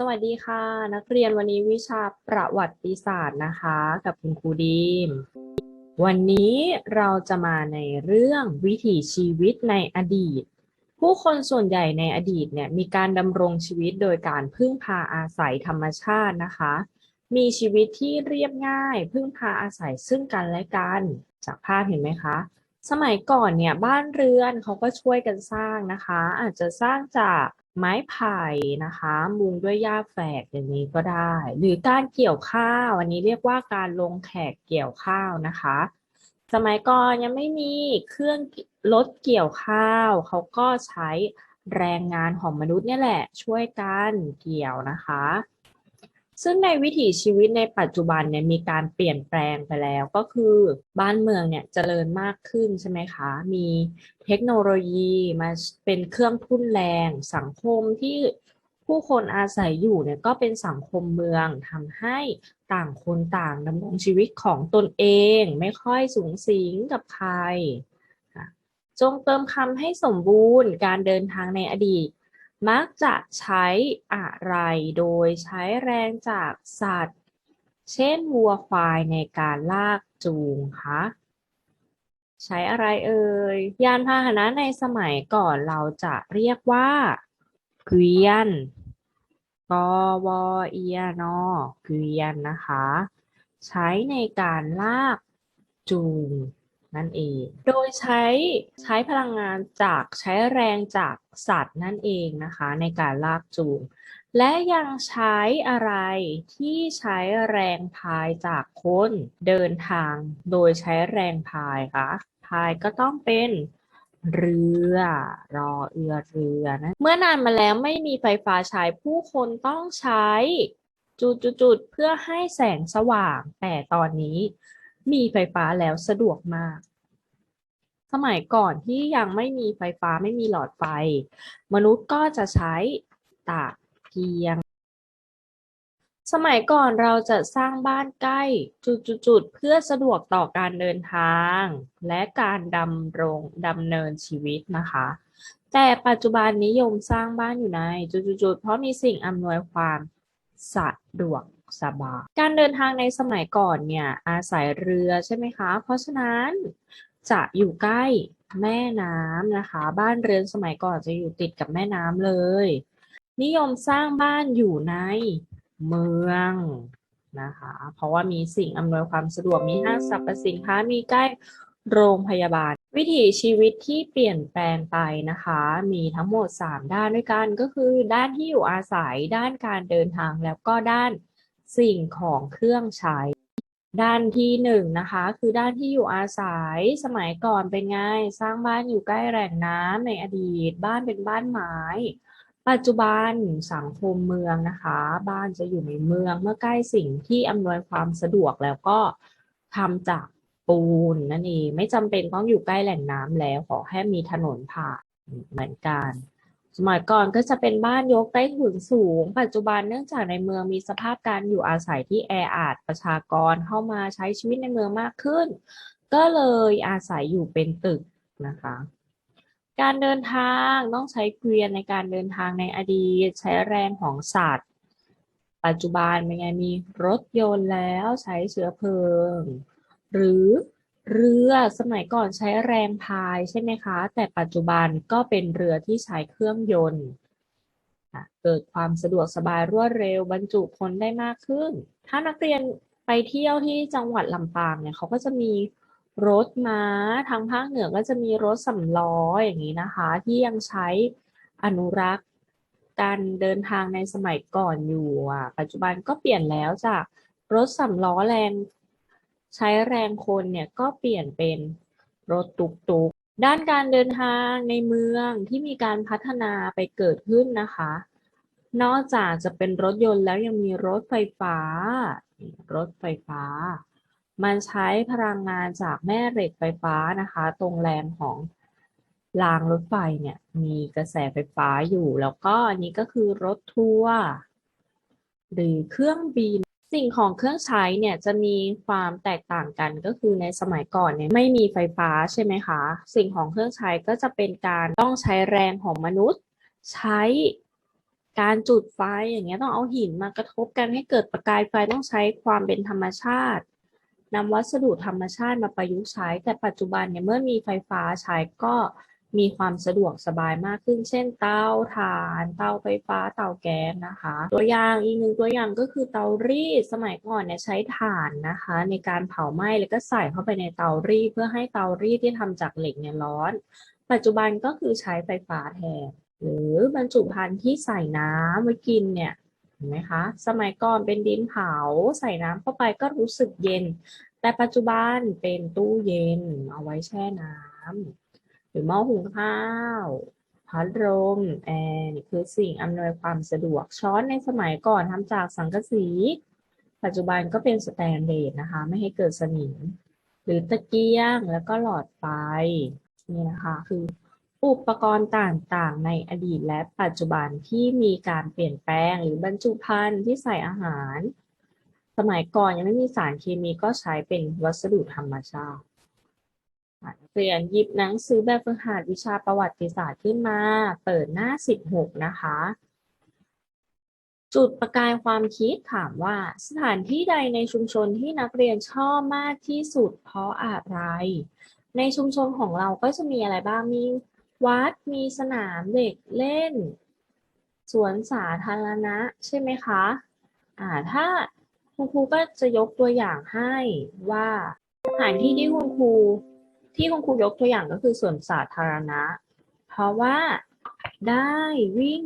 สวัสดีค่ะ นักเรียนวันนี้วิชาประวัติศาสตร์นะคะ กับคุณครูดีม วันนี้เราจะมาในเรื่องวิถีชีวิตในอดีต ผู้คนส่วนใหญ่ในอดีตเนี่ยมีการดำรงชีวิตโดยการพึ่งพาอาศัยธรรมชาตินะคะ มีชีวิตที่เรียบง่าย พึ่งพาอาศัยซึ่งกันและกัน จากภาพเห็นไหมคะ สมัยก่อนเนี่ยบ้านเรือนเขาก็ช่วยกันสร้างนะคะ อาจจะสร้างจาก ไม้ไผ่นะคะ มุงด้วยหญ้าแฝกอย่างนี้ก็ได้ หรือการเกี่ยวข้าวอันนี้เรียกว่าการลงแขกเกี่ยวข้าวนะคะ สมัยก่อนยังไม่มีเครื่องรถเกี่ยวข้าว เขาก็ใช้แรงงานของมนุษย์เนี่ยแหละ ช่วยกันเกี่ยวนะคะ ซึ่งในวิถีชีวิตในปัจจุบันเนี่ยมีการเปลี่ยนแปลงไปแล้วก็คือบ้านเมืองเนี่ยเจริญมากขึ้นใช่ไหมคะ มีเทคโนโลยีมาเป็นเครื่องทุ่นแรงสังคมที่ผู้คนอาศัยอยู่เนี่ยก็เป็นสังคมเมืองทำให้ต่างคนต่างดำรงชีวิตของตนเองไม่ค่อยสูงสิงกับใครจงเติมคำให้สมบูรณ์การเดินทางในอดีต มักจะใช้อะไรโดยใช้แรงจากสัตว์ เช่นวัวควายในการลากจูงคะใช้อะไรเอ่ย ยานพาหนะในสมัยก่อนเราจะเรียกว่าเกวียนกวเอียนอเกวียนนะคะ ใช้ในการลากจูง นั่นเอง โดยใช้ใช้พลังงานจากใช้แรงจากสัตว์นั่นเองนะคะ ในการลากจูง และยังใช้อะไรที่ใช้แรงพายจากคนเดินทาง โดยใช้แรงพายคะพายก็ต้องเป็นเรือรอเรือเรือนะเมื่อนานมาแล้วไม่มีไฟฟ้าใช้ผู้คนต้องใช้จุดๆๆเพื่อให้แสงสว่าง แต่ตอนนี้ มีไฟฟ้าแล้วสะดวกมาก สมัยก่อนที่ยังไม่มีไฟฟ้าไม่มีหลอดไฟ มนุษย์ก็จะใช้ตะเกียง สมัยก่อนเราจะสร้างบ้านใกล้จุดๆเพื่อสะดวกต่อการเดินทาง และการดำรงดำเนินชีวิตนะคะแต่ปัจจุบันนิยมสร้างบ้านอยู่ในจุดๆๆเพราะมีสิ่งอำนวยความสะดวก สบาย การเดินทางในสมัยก่อนเนี่ยอาศัยเรือใช่ไหมคะ เพราะฉะนั้นจะอยู่ใกล้แม่น้ำนะคะ บ้านเรือนสมัยก่อนจะอยู่ติดกับแม่น้ำเลย นิยมสร้างบ้านอยู่ในเมืองนะคะ เพราะว่ามีสิ่งอำนวยความสะดวกมีห้างสรรพสินค้ามีใกล้โรงพยาบาล วิถีชีวิตที่เปลี่ยนแปลงไปนะคะ มีทั้งหมด 3 ด้านด้วยกันก็คือ ด้านที่อยู่อาศัยด้านการเดินทางแล้วก็ด้าน สิ่งของเครื่องใช้ ด้านที่หนึ่งนะคะ คือด้านที่อยู่อาศัยสมัยก่อนเป็นไง สร้างบ้านอยู่ใกล้แหล่งน้ำในอดีต บ้านเป็นบ้านไม้ปัจจุบันสังคมเมืองนะคะ บ้านจะอยู่ในเมืองเมื่อใกล้สิ่งที่อำนวยความสะดวกแล้วก็ทำจากปูนนั่นเองไม่จำเป็นต้องอยู่ใกล้แหล่งน้ำแล้วขอแค่มีถนนผ่านเหมือนกัน สมัยก่อนก็จะเป็นบ้านยกใต้ถุนสูง ปัจจุบันเนื่องจากในเมืองมีสภาพการอยู่อาศัยที่แออัดประชากรเข้ามาใช้ชีวิตในเมืองมากขึ้น ก็เลยอาศัยอยู่เป็นตึกนะคะ การเดินทางต้องใช้เกวียนในการเดินทางในอดีตใช้แรงของสัตว์ ปัจจุบันเป็นไงมีรถยนต์แล้วใช้เชื้อเพลิง หรือ เรือสมัยก่อนใช้แรงพายใช่ไหมคะ แต่ปัจจุบันก็เป็นเรือที่ใช้เครื่องยนต์เกิดความสะดวกสบายรวดเร็วบรรจุคนได้มากขึ้น ถ้านักเรียนไปเที่ยวที่จังหวัดลำปางเนี่ยเขาก็จะมีรถม้าทางภาคเหนือก็จะมีรถสำล้ออย่างนี้นะคะ ที่ยังใช้อนุรักษ์การเดินทางในสมัยก่อนอยู่อะ ปัจจุบันก็เปลี่ยนแล้วจากรถสำล้อแรง ใช้แรงคนเนี่ยก็เปลี่ยนเป็นรถตุกตุกด้านการเดินทางในเมืองที่มีการพัฒนาไปเกิดขึ้นนะคะ นอกจากจะเป็นรถยนต์แล้วยังมีรถไฟฟ้า รถไฟฟ้า มันใช้พลังงานจากแม่เหล็กไฟฟ้านะคะ ตรงแรงของรางรถไฟเนี่ยมีกระแสไฟฟ้าอยู่ แล้วก็อันนี้ก็คือรถทัวร์หรือเครื่องบิน สิ่งของเครื่องใช้เนี่ยจะมีความแตกต่างกันก็คือในสมัยก่อนเนี่ยไม่มีไฟฟ้าใช่ไหมคะ สิ่งของเครื่องใช้ก็จะเป็นการต้องใช้แรงของมนุษย์ ใช้การจุดไฟอย่างเงี้ยต้องเอาหินมากระทบกันให้เกิดประกายไฟต้องใช้ความเป็นธรรมชาตินำวัสดุธรรมชาติมาประยุกต์ใช้ แต่ปัจจุบันเนี่ยเมื่อมีไฟฟ้าใช้ก็ มีความสะดวกสบายมากขึ้น เช่นเตาถ่าน เตาไฟฟ้า เตาแก๊สนะคะ ตัวอย่างอีกหนึ่งตัวอย่างก็คือเตารีดสมัยก่อนเนี่ยใช้ถ่านนะคะ ในการเผาไหม้แล้วก็ใส่เข้าไปในเตารีดเพื่อให้เตารีดที่ทำจากเหล็กเนี่ยร้อน ปัจจุบันก็คือใช้ไฟฟ้าแทน หรือบรรจุภัณฑ์ที่ใส่น้ำไว้กินเนี่ยเห็นไหมคะ สมัยก่อนเป็นดินเผาใส่น้ำเข้าไปก็รู้สึกเย็น แต่ปัจจุบันเป็นตู้เย็นเอาไว้แช่น้ำ รือหม้อหุงข้าวพัดลมแอร์นี่คือสิ่งอำนวยความสะดวกช้อนในสมัยก่อนทำจากสังกะสี ปัจจุบันก็เป็นสแตนเลสนะคะ ไม่ให้เกิดสนิม หรือตะเกียงแล้วก็หลอดไฟนี่นะคะคืออุปกรณ์ต่างๆ ในอดีตและปัจจุบันที่มีการเปลี่ยนแปลงหรือบรรจุภัณฑ์ที่ใส่อาหาร สมัยก่อนยังไม่มีสารเคมีก็ใช้เป็นวัสดุธรรมชาติ เรียนหยิบหนังสือแบบฝึกหัดวิชาประวัติศาสตร์ขึ้นมา เปิดหน้า 16 นะคะ จุดประกายความคิดถามว่า สถานที่ใดในชุมชนที่นักเรียนชอบมากที่สุดเพราะอะไร ในชุมชนของเราก็จะมีอะไรบ้างมีวัดมีสนามเด็กเล่น สวนสาธารณะ ใช่ไหมคะอ่าถ้าคุณครูก็จะยกตัวอย่างให้ว่าสถานที่ที่คุณครู ที่คุณครูยกตัวอย่างก็คือสวนสาธารณะ เพราะว่าได้วิ่ง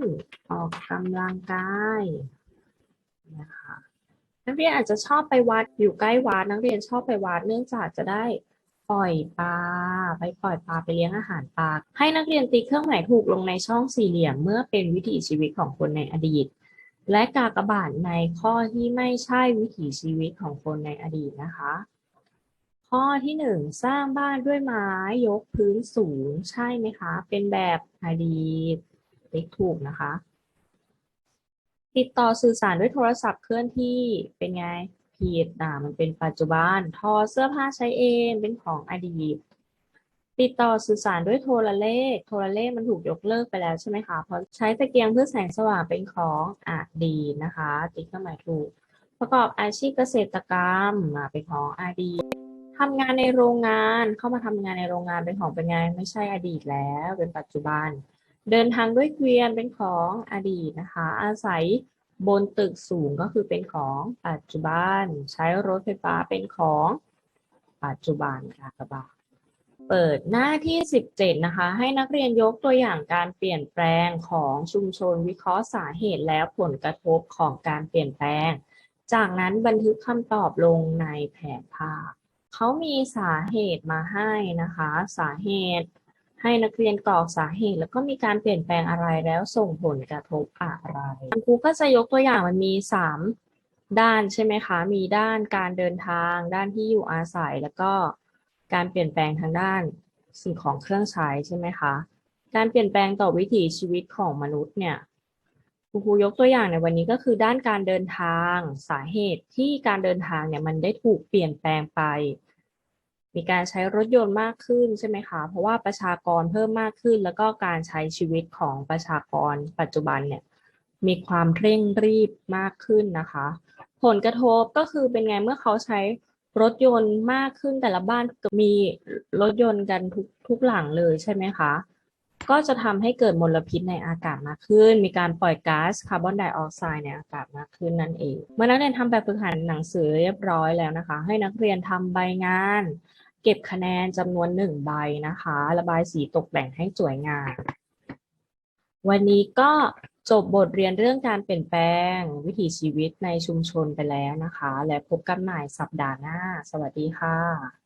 ออกกำลังกายนะคะนักเรียนอาจจะชอบไปวัดอยู่ใกล้วัดนักเรียนชอบไปวัดเนื่องจากจะได้ปล่อยปลาไปปล่อยปลาไปเลี้ยงอาหารปลาให้นักเรียนตีเครื่องหมายถูกลงในช่องสี่เหลี่ยม เมื่อเป็นวิถีชีวิตของคนในอดีต และกากบาทในข้อที่ไม่ใช่วิถีชีวิตของคนในอดีตนะคะ ข้อที่หนึ่งสร้างบ้านด้วยไม้ยกพื้นสูงใช่ไหมคะ เป็นแบบอดีตติ๊กถูกนะคะ ติดต่อสื่อสารด้วยโทรศัพท์เคลื่อนที่เป็นไงผิดอ่ามันเป็นปัจจุบันทอเสื้อผ้าใช้เองเป็นของอดีต ติดต่อสื่อสารด้วยโทรเลข โทรเลขมันถูกยกเลิกไปแล้วใช่ไหมคะเพราะใช้ตะเกียงเพื่อแสงสว่างเป็นของอดีตนะคะ ติ๊กก็หมายถูก ประกอบอาชีพเกษตรกรรมเป็นของอดีต ทำงานในโรงงานเข้ามาทำงานในโรงงานเป็นของเป็นไงไม่ใช่อดีตแล้วเป็นปัจจุบัน เดินทางด้วยเกวียนเป็นของอดีตนะคะ อาศัยบนตึกสูงก็คือเป็นของปัจจุบัน ใช้รถไฟฟ้าเป็นของปัจจุบันค่ะกระบะเปิดหน้าที่ 17 นะคะ ให้นักเรียนยกตัวอย่างการเปลี่ยนแปลงของชุมชนวิเคราะห์สาเหตุและผลกระทบของการเปลี่ยนแปลง จากนั้นบันทึกคำตอบลงในแผนภาพ เขามีสาเหตุมาให้นะคะ สาเหตุ ให้นักเรียนกรอกสาเหตุ แล้วก็มีการเปลี่ยนแปลงอะไรแล้วส่งผลกระทบอะไรครูก็จะยกตัวอย่างมันมีสามด้านใช่ไหมคะ มีด้านการเดินทาง ด้านที่อยู่อาศัย แล้วก็การเปลี่ยนแปลงทางด้านสิ่งของเครื่องใช้ใช่ไหมคะ การเปลี่ยนแปลงต่อวิถีชีวิตของมนุษย์เนี่ย ครูครูยกตัวอย่างในวันนี้ก็คือด้านการเดินทางสาเหตุที่การเดินทางเนี่ยมันได้ถูกเปลี่ยนแปลงไป มีการใช้รถยนต์มากขึ้นใช่ไหมคะเพราะว่าประชากรเพิ่มมากขึ้น แล้วก็การใช้ชีวิตของประชากรปัจจุบันเนี่ยมีความเร่งรีบมากขึ้นนะคะ ผลกระทบก็คือเป็นไงเมื่อเขาใช้รถยนต์มากขึ้นแต่ละบ้านมีรถยนต์กันทุกทุกหลังเลยใช่ไหมคะ ก็จะทำให้เกิดมลพิษในอากาศมากขึ้น มีการปล่อยก๊าซคาร์บอนไดออกไซด์ในอากาศมากขึ้นนั่นเอง เมื่อนักเรียนทำแบบฝึกหัดหนังสือเรียบร้อยแล้วนะคะ ให้นักเรียนทำใบงาน เก็บคะแนนจำนวนหนึ่งใบนะคะ ระบายสีตกแต่งให้สวยงาม วันนี้ก็จบบทเรียนเรื่องการเปลี่ยนแปลงวิถีชีวิตในชุมชนไปแล้วนะคะ และพบกันใหม่สัปดาห์หน้า สวัสดีค่ะ